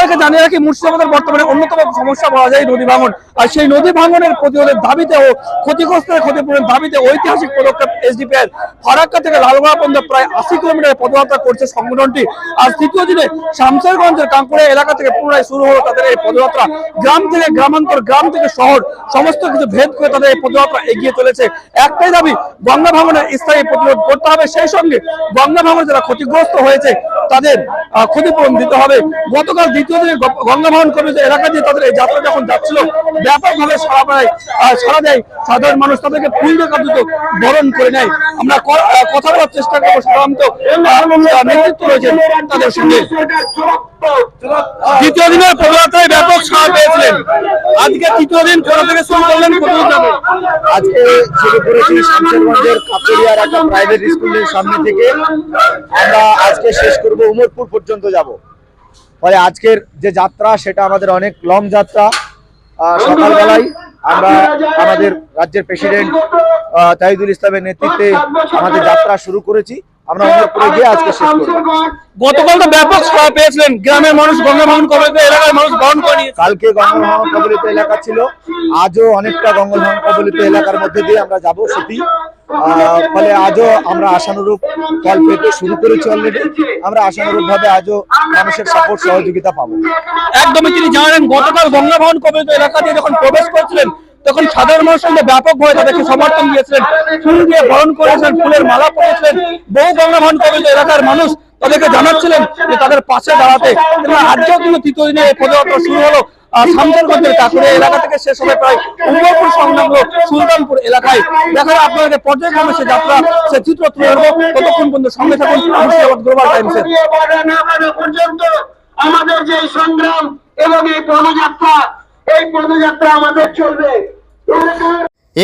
আপনাদেরকে জানিয়ে রাখি, মুর্শিদাবাদের বর্তমানে অন্যতম সমস্যা বলা যায় নদী ভাঙন। আর সেই নদী ভাঙনের প্রতিরোধের দাবিতে ও ক্ষতিগ্রস্তের ক্ষতিপূরণের দাবিতে ঐতিহাসিক পদক্ষেপ এসডিপিআর ফারাক্কা থেকে লালগোলা পর্যন্ত প্রায় আশি কিলোমিটার পদযাত্রা করছে সংগঠনটি। আজ তৃতীয় দিনে শামসেরগঞ্জের কাঁকুড়িয়া এলাকা থেকে পুনরায় শুরু হলো তাদের এই পদযাত্রা। গ্রাম থেকে গ্রামান্তর, গ্রাম থেকে শহর, সমস্ত কিছু ভেদ করে তাদের এই পদযাত্রা এগিয়ে চলেছে। একটাই দাবি গঙ্গা ভাঙনের স্থায়ী প্রতিরোধ করতে হবে। সেই সঙ্গে গঙ্গা ভাঙন যারা ক্ষতিগ্রস্ত হয়েছে তাদের ক্ষতিপূরণ দিতে হবে। গতকাল দ্বিতীয় দিনে গঙ্গা ভাঙন কমিটি এলাকা দিয়ে তাদের এই যাত্রা যখন যাচ্ছিল, ব্যাপকভাবে সারা পায় সারা দেয়। সাধারণ মানুষ তাদেরকে ফুল দেখা দ্রুত বরণ করে নেয়। আমরা কথা বলার চেষ্টা করব সাধারণত নেতৃত্ব রয়েছে তাদের সঙ্গে। দ্বিতীয় দিনের পদযাত্রায় ব্যাপক সাড়া পেয়েছিলেন। আজকে তৃতীয় দিন কোথা থেকে শুরু আজকে শুরু করেছি শামশেরগঞ্জের কাপড়িয়ার একটা প্রাইভেট স্কুলের সামনে থেকে আমরা আজকে শেষ করব, উমরপুর পর্যন্ত যাব। ফলে আজকের যে যাত্রা, সেটা আমাদের অনেক লং যাত্রা। সকালবেলায় আমরা আমাদের রাজ্যের প্রেসিডেন্ট তাহিদুল ইসলামের নেতৃত্বে আমাদের যাত্রা শুরু করেছি। আমরা উমরপুরে গিয়ে আজকে শেষ করব। গতকাল তো ব্যাপক সাড়া পেয়েছিলেন। গ্রামের মানুষ গঙ্গা ভাঙন কমিটি এলাকার মানুষ বরণ করে নিয়েছে। কালকে গঙ্গলমহল কবলিত এলাকা ছিল। আজও অনেকটা গঙ্গলমহল কবলিত এলাকার মধ্যে দিয়ে আমরা যাব সেটি। আহ, ফলে আজও আমরা আশানুরূপ ফল পেতে শুরু করেছি অলরেডি আমরা আশানুরূপ ভাবে আজও মানুষের সাপোর্ট সহযোগিতা পাবো। একদমই তিনি জানালেন গতকাল গঙ্গা ভবন কমিটি এলাকা দিয়ে যখন প্রবেশ করেছিলেন তখন সাধারণ মানুষ কিন্তু ব্যাপকভাবে তাদেরকে সমর্থন দিয়েছিলেন, ফুল দিয়ে বরণ করেছিলেন, ফুলের মালা পরেছিলেন, বহু গঙ্গা কমিটি এলাকার মানুষ তাদেরকে জানাচ্ছিলেন যে তাদের পাশে দাঁড়াতে। এবং আজকেও কিন্তু তৃতীয় দিনে এই পদযাত্রা শুরু হলো শেষ সংলগ্ন এলাকায়। সে যাত্রা, সে পর্যন্ত আমাদের যে সংগ্রাম এবং এই পদযাত্রা এই পদযাত্রা আমাদের চলবে।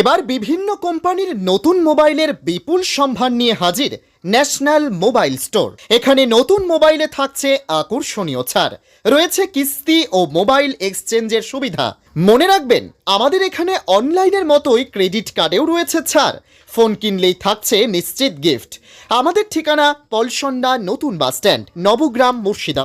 এবার বিভিন্ন কোম্পানির নতুন মোবাইলের বিপুল সম্ভার নিয়ে হাজির ন্যাশনাল মোবাইল স্টোর। এখানে নতুন মোবাইলে থাকছে আকর্ষণীয় ছাড়। রয়েছে কিস্তি ও মোবাইল এক্সচেঞ্জের সুবিধা। মনে রাখবেন, আমাদের এখানে অনলাইনের মতোই ক্রেডিট কার্ডেও রয়েছে ছাড়। ফোন কিনলেই থাকছে নিশ্চিত গিফট। আমাদের ঠিকানা পলসন্ডা নতুন বাসস্ট্যান্ড, নবগ্রাম মুর্শিদাবাদ।